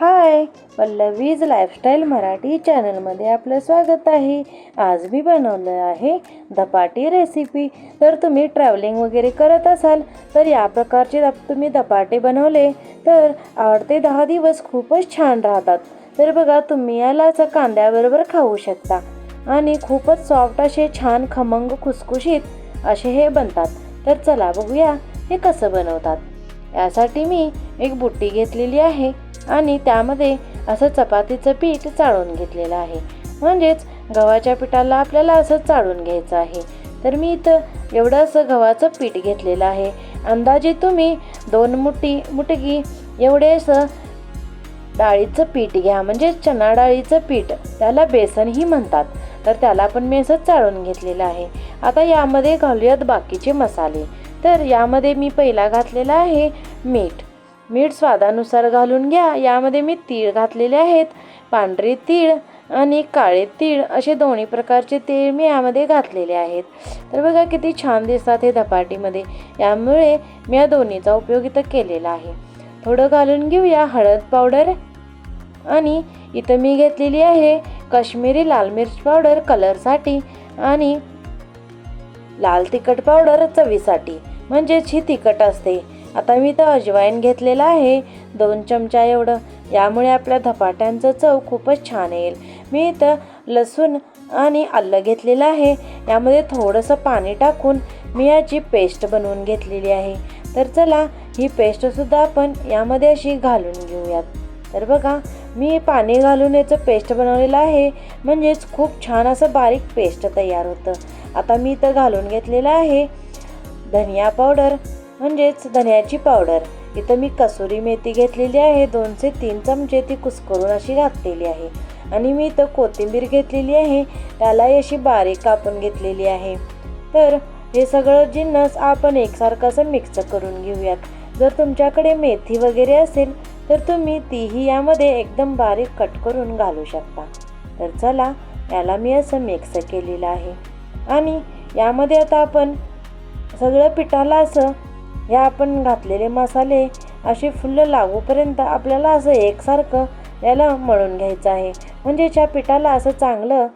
हाय Pallavi's lifestyle Marathi चॅनलमध्ये आपलं स्वागत आहे. आज मी बनवलं आहे धपाटी रेसिपी. जर तुम्ही ट्रॅव्हलिंग वगैरे करत असाल तर या प्रकारचे तुम्ही धपाटे बनवले तर आठ ते दहा दिवस खूपच छान राहतात. तर बघा तुम्ही याला असं कांद्याबरोबर खाऊ शकता. आणि खूपच सॉफ्ट असे छान खमंग खुसखुशीत असे हे बनतात. तर चला बघूया हे कसं बनवतात. यासाठी मी एक बुट्टी घेतलेली आहे. आणि त्यामध्ये असं चपातीचं पीठ चाळून घेतलेलं आहे. म्हणजेच गव्हाच्या पिठाला आपल्याला असं चाळून घ्यायचं आहे. तर मी इथं एवढं असं गव्हाचं पीठ घेतलेलं आहे. अंदाजे तुम्ही दोन मुठी मुटकी एवढे असं डाळीचं पीठ घ्या. म्हणजे चणा डाळीचं पीठ त्याला बेसनही म्हणतात. तर त्याला पण मी असं चाळून घेतलेलं आहे. आता यामध्ये घालूयात बाकीचे मसाले. तर यामध्ये मी पहिला घातलेला आहे मीठ. मीठ स्वादानुसार घालून घ्या. यामध्ये मी तीळ घातलेले आहेत. पांढरे तीळ आणि काळे तीळ असे दोन्ही प्रकारचे तीळ मी यामध्ये घातलेले आहेत. तर बघा किती छान दिसतात हे धपाटीमध्ये. यामुळे मी या दोन्हीचा उपयोग इथं केलेला आहे. थोडं घालून घेऊया. हळद पावडर आणि इथं मी घेतलेली आहे काश्मीरी लाल मिर्च पावडर कलरसाठी आणि लाल तिखट पावडर चवीसाठी. म्हणजेच ही तिखट असते. आता मी तर अजवाईन घेतलेला आहे दोन चमचा एवढं. यामुळे आपल्या धपाट्यांचं चव खूपच छान येईल. मी इथं लसूण आणि आलं घेतलेलं आहे. यामध्ये थोडंसं पाणी टाकून मी याची पेस्ट बनवून घेतलेली आहे. तर चला ही पेस्टसुद्धा आपण यामध्ये अशी घालून घेऊयात. तर बघा मी पाणी घालून याचं पेस्ट बनवलेलं आहे. म्हणजेच खूप छान असं बारीक पेस्ट तयार होतं. आता मी इथं घालून घेतलेलं आहे. धनिया पावडर म्हणजेच धन्याची पावडर. इथं मी कसुरी मेथी घेतलेली आहे दोनशे तीन चमचे ती कुस्करून अशी घातलेली आहे. आणि मी इथं कोथिंबीर घेतलेली आहे त्यालाही अशी बारीक कापून घेतलेली आहे. तर हे सगळं जिन्नस आपण एकसारखं असं मिक्स करून घेऊयात. जर तुमच्याकडे मेथी वगैरे असेल तर तुम्ही तीही यामध्ये एकदम बारीक कट करून घालू शकता. तर चला याला मी असं मिक्स केलेलं आहे. आणि यामध्ये आता आपण सगळं पिठाला असं हे आपण घातलेले मसाले असे फुलं लागूपर्यंत आपल्याला असं एकसारखं याला मळून घ्यायचं आहे. म्हणजे च्या पिठाला असं चांगलं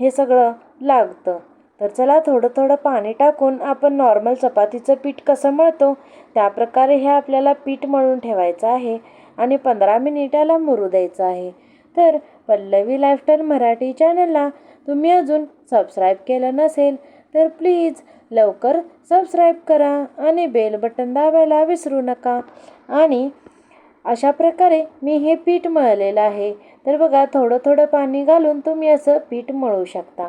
हे सगळं लागतं. तर चला थोडं थोडं पाणी टाकून आपण नॉर्मल चपातीचं पीठ कसं मळतो त्या प्रकारे हे आपल्याला पीठ मळून ठेवायचं आहे आणि पंधरा मिनिटाला मुरू द्यायचं आहे. तर पल्लवी लाईफस्टाईल मराठी चॅनलला तुम्ही अजून सबस्क्राईब केलं नसेल तर प्लीज लवकर सबस्क्राईब करा आणि बेल बटन दाबायला विसरू नका. आणि अशा प्रकारे मी हे पीठ मळलेलं आहे. तर बघा थोडं थोडं पाणी घालून तुम्ही असं पीठ मळू शकता.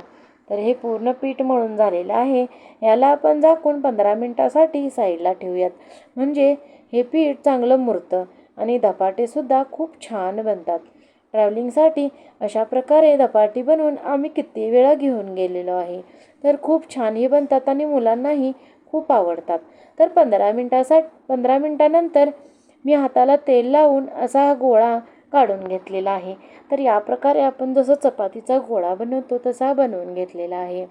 तर हे पूर्ण पीठ मळून झालेलं आहे. याला आपण झाकून पंधरा मिनटासाठी साईडला ठेवूयात. म्हणजे हे पीठ चांगलं मुरतं आणि धपाटेसुद्धा खूप छान बनतात. ट्रॅव्हलिंगसाठी अशा प्रकारे धपाटी बनवून आम्ही किती वेळा घेऊन गेलेलो आहे. तर खूप छानही बनतात आणि मुलांनाही खूप आवडतात. तर पंधरा मिनटासाठी पंधरा मिनटानंतर मी हाताला तेल लावून असा हा गोळा काढून घेतलेला आहे. तर या प्रकारे आपण जसं चपातीचा गोळा बनवतो तसा बनवून घेतलेला आहे.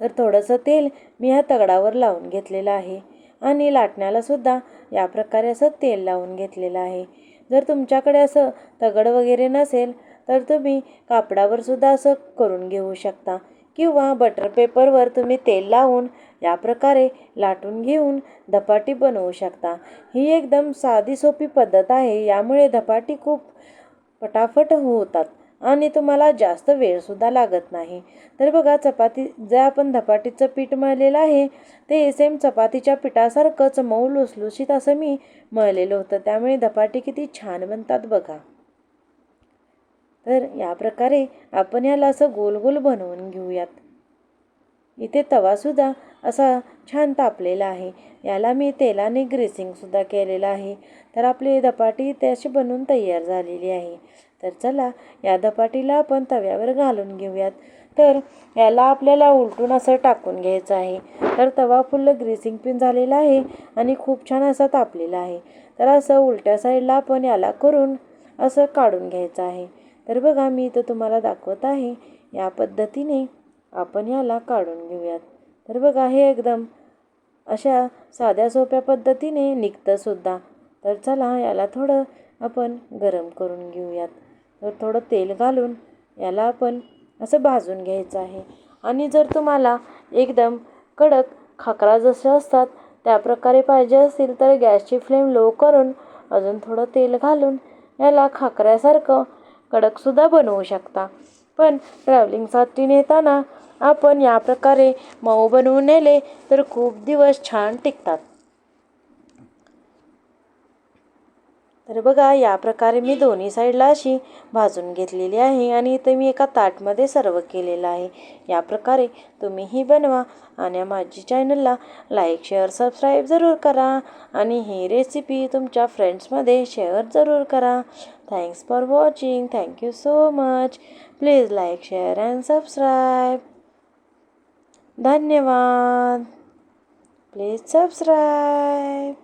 तर थोडंसं तेल मी ह्या तगडावर लावून घेतलेलं आहे. आणि लाटण्याला सुद्धा या प्रकारे असं तेल लावून घेतलेलं आहे. जर तुमच्याकडे असं तगड वगैरे नसेल तर तुम्ही कापडावर सुद्धा असं करून घेऊ शकता. किंवा बटर पेपरवर तुम्ही तेल लावून या प्रकारे लाटून घेऊन धपाटी बनवू शकता. ही एकदम साधी सोपी पद्धत आहे. यामुळे धपाटी खूप पटाफट होतात. आणि तुम्हाला जास्त वेळसुद्धा लागत नाही. तर बघा चपाती जे आपण धपाटीचं पीठ मळलेलं आहे ते सेम चपातीच्या पिठासारखंच मऊ लुसलुशीत असं मी मळलेलं होतं. त्यामुळे धपाटी किती छान बनतात बघा. तर या प्रकारे आपण याला असं गोल गोल बनवून घेऊयात. इथे तवासुद्धा असा छान तापलेला आहे. याला मी तेलाने ग्रेसिंगसुद्धा केलेलं आहे. तर आपली धपाटी इथे अशी बनवून तयार झालेली आहे. तर चला या धपाटीला आपण तव्यावर घालून घेऊयात. तर याला आपल्याला उलटून असं टाकून घ्यायचं आहे. तर तवा फुल्ल ग्रेसिंग पिन झालेला आहे आणि खूप छान असा तापलेला आहे. तर असं उलट्या साईडला आपण याला करून असं काढून घ्यायचं आहे. तर बघा मी इथं तुम्हाला दाखवत आहे. या पद्धतीने आपण याला काढून घेऊयात. तर बघा हे एकदम अशा साध्या सोप्या पद्धतीने निघतंसुद्धा. तर चला याला थोडं आपण गरम करून घेऊयात. तर थोडं तेल घालून याला आपण असं भाजून घ्यायचं आहे. आणि जर तुम्हाला एकदम कडक खाकरा जसे असतात त्या प्रकारे पाहिजे असतील तर गॅसची फ्लेम लो करून अजून थोडं तेल घालून याला खाकऱ्यासारखं कडकसुद्धा बनवू शकता. पण ट्रॅव्हलिंगसाठी नेताना आपण या प्रकारे मऊ बनवून नेले तर खूप दिवस छान टिकतात. तर बघा या प्रकारे मी दोन्ही साईडला अशी भाजून घेतलेली आहे आणि इथे मी एका ताटमध्ये सर्व केलेलं आहे. या प्रकारे तुम्हीही बनवा आणि माझी चॅनलला लाईक शेअर सबस्क्राईब जरूर करा आणि ही रेसिपी तुमच्या फ्रेंड्समध्ये शेअर जरूर करा. Thanks for watching thank you so much please like share and subscribe धन्यवाद. Please subscribe